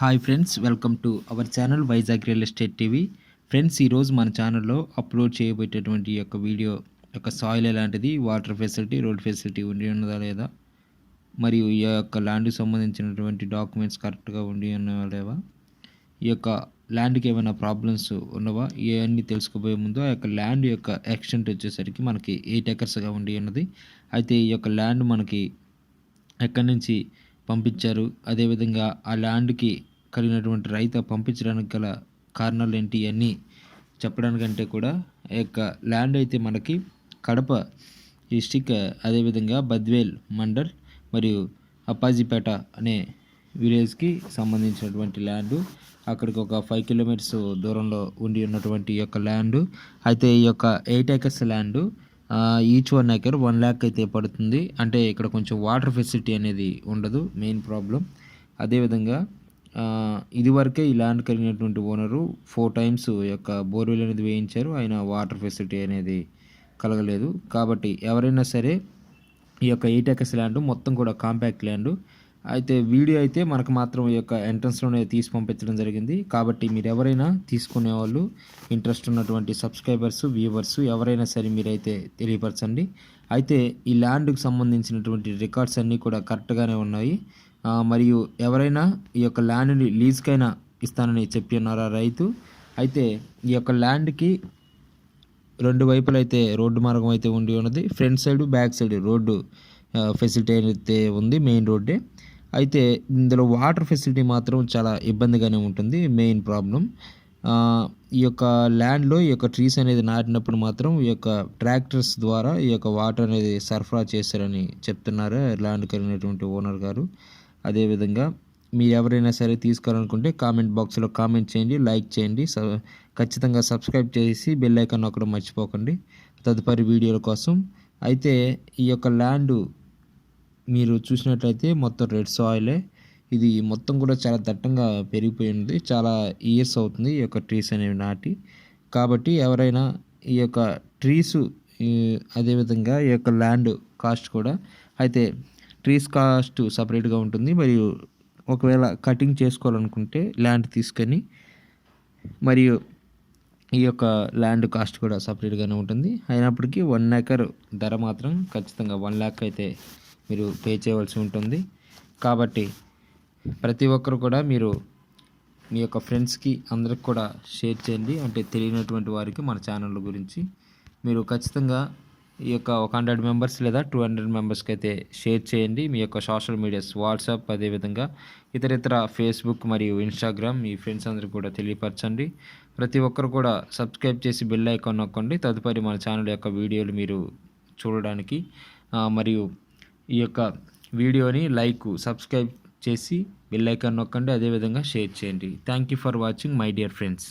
Hi friends welcome to our channel Vizag real estate TV. Friends ఈరోజు మన ఛానల్లో upload చేయబోయేటటువంటి యొక్క వీడియో యొక్క సాయిల్ ఎలాంటిది వాటర్ ఫెసిలిటీ రోడ్ ఫెసిలిటీ ఉండి ఉన్నదా లేదా మరియు ఈ యొక్క ల్యాండ్కి సంబంధించినటువంటి డాక్యుమెంట్స్ కరెక్ట్గా ఉండి ఉన్నవా లేవా ఈ యొక్క ల్యాండ్కి ఏమైనా ప్రాబ్లమ్స్ ఉన్నవా ఇవన్నీ తెలుసుకోబోయే ముందు ఆ యొక్క ల్యాండ్ యొక్క ఎక్స్టెంట్ వచ్చేసరికి మనకి ఎయిట్ ఎకర్స్గా ఉండి ఉన్నది. అయితే ఈ యొక్క ల్యాండ్ మనకి ఎక్కడి నుంచి పంపించారు? అదేవిధంగా ఆ ల్యాండ్కి కలిగినటువంటి రైత పంపించడానికి గల కారణాలు ఏంటి అన్నీ చెప్పడానికంటే కూడా ఆ యొక్క ల్యాండ్ అయితే మనకి కడప డిస్టిక్ అదేవిధంగా బద్వేల్ మండల్ మరియు అప్పాజీపేట అనే విలేజ్కి సంబంధించినటువంటి ల్యాండ్. అక్కడికి ఒక ఫైవ్ కిలోమీటర్స్ దూరంలో ఉండి ఉన్నటువంటి ఈ యొక్క ల్యాండ్. అయితే ఈ యొక్క eight acres land each one acre one lakh అయితే పడుతుంది. అంటే ఇక్కడ కొంచెం వాటర్ ఫెసిలిటీ అనేది ఉండదు మెయిన్ ప్రాబ్లం. అదేవిధంగా ఇదివరకే ఈ ల్యాండ్ కలిగినటువంటి ఓనరు ఫోర్ టైమ్స్ యొక్క బోర్వెల్ అనేది వేయించారు. ఆయన వాటర్ ఫెసిలిటీ అనేది కలగలేదు. కాబట్టి ఎవరైనా సరే ఈ యొక్క ఎయిట్ ఎకర్స్ ల్యాండ్ మొత్తం కూడా కాంపాక్ట్ ల్యాండ్ అయితే వీడియో అయితే మనకు మాత్రం ఈ యొక్క ఎంట్రన్స్లోనే తీసి పంపించడం జరిగింది. కాబట్టి మీరు ఎవరైనా తీసుకునే వాళ్ళు ఇంట్రెస్ట్ ఉన్నటువంటి సబ్స్క్రైబర్స్ వ్యూవర్స్ ఎవరైనా సరే మీరైతే తెలియపరచండి. అయితే ఈ ల్యాండ్కి సంబంధించినటువంటి రికార్డ్స్ అన్నీ కూడా కరెక్ట్గానే ఉన్నాయి. మరియు ఎవరైనా ఈ యొక్క ల్యాండ్ని లీజ్కైనా ఇస్తానని చెప్పి ఉన్నారా రైతు. అయితే ఈ యొక్క ల్యాండ్కి రెండు వైపులు అయితే రోడ్డు మార్గం అయితే ఉండి ఉన్నది. Front side back side road facility అయితే ఉంది మెయిన్ రోడ్డే. అయితే ఇందులో వాటర్ ఫెసిలిటీ మాత్రం చాలా ఇబ్బందిగానే ఉంటుంది మెయిన్ ప్రాబ్లం. ఈ యొక్క ల్యాండ్లో ఈ యొక్క ట్రీస్ అనేది నాటినప్పుడు మాత్రం ఈ యొక్క ట్రాక్టర్స్ ద్వారా ఈ యొక్క వాటర్ అనేది సరఫరా చేశారని చెప్తున్నారు ల్యాండ్ కలిగినటువంటి ఓనర్ గారు. అదేవిధంగా మీరు ఎవరైనా సరే తీసుకోవాలనుకుంటే కామెంట్ బాక్స్లో కామెంట్ చేయండి లైక్ చేయండి ఖచ్చితంగా సబ్స్క్రైబ్ చేసి బెల్ ఐకాన్ అక్కడ మర్చిపోకండి. తదుపరి వీడియోల కోసం. అయితే ఈ యొక్క ల్యాండ్ మీరు చూసినట్లయితే మొత్తం రెడ్ సాయిలే. ఇది మొత్తం కూడా చాలా దట్టంగా పెరిగిపోయి ఉంది. చాలా ఇయర్స్ అవుతుంది ఈ యొక్క ట్రీస్ అనేవి నాటి. కాబట్టి ఎవరైనా ఈ యొక్క ట్రీస్ అదేవిధంగా ఈ యొక్క ల్యాండ్ కాస్ట్ కూడా అయితే ట్రీస్ కాస్ట్ సపరేట్గా ఉంటుంది. మరియు ఒకవేళ కటింగ్ చేసుకోవాలనుకుంటే ల్యాండ్ తీసుకొని మరియు ఈ యొక్క ల్యాండ్ కాస్ట్ కూడా సపరేట్గానే ఉంటుంది. అయినప్పటికీ వన్ ఏకర్ ధర మాత్రం ఖచ్చితంగా వన్ ల్యాక్ అయితే మీరు పే చేయవలసి ఉంటుంది. కాబట్టి ప్రతి ఒక్కరు కూడా మీరు మీ యొక్క ఫ్రెండ్స్కి అందరికి కూడా షేర్ చేయండి. అంటే తెలియనటువంటి వారికి మన ఛానల్ గురించి మీరు ఖచ్చితంగా ఈ యొక్క ఒక హండ్రెడ్ మెంబర్స్ లేదా టూ హండ్రెడ్ మెంబర్స్కి అయితే షేర్ చేయండి. మీ యొక్క సోషల్ మీడియాస్ వాట్సాప్ అదేవిధంగా ఇతర ఇతర ఫేస్బుక్ మరియు ఇన్స్టాగ్రామ్ మీ ఫ్రెండ్స్ అందరికీ కూడా తెలియపరచండి. ప్రతి ఒక్కరు కూడా సబ్స్క్రైబ్ చేసి బెల్ ఐకాన్ నొక్కండి. తదుపరి మన ఛానల్ యొక్క వీడియోలు మీరు చూడడానికి మరియు ఈ యొక్క వీడియోని లైక్ సబ్స్క్రైబ్ చేసి బెల్ ఐకాన్ నొక్కండి. అదేవిధంగా షేర్ చేయండి. Thank you for watching my dear friends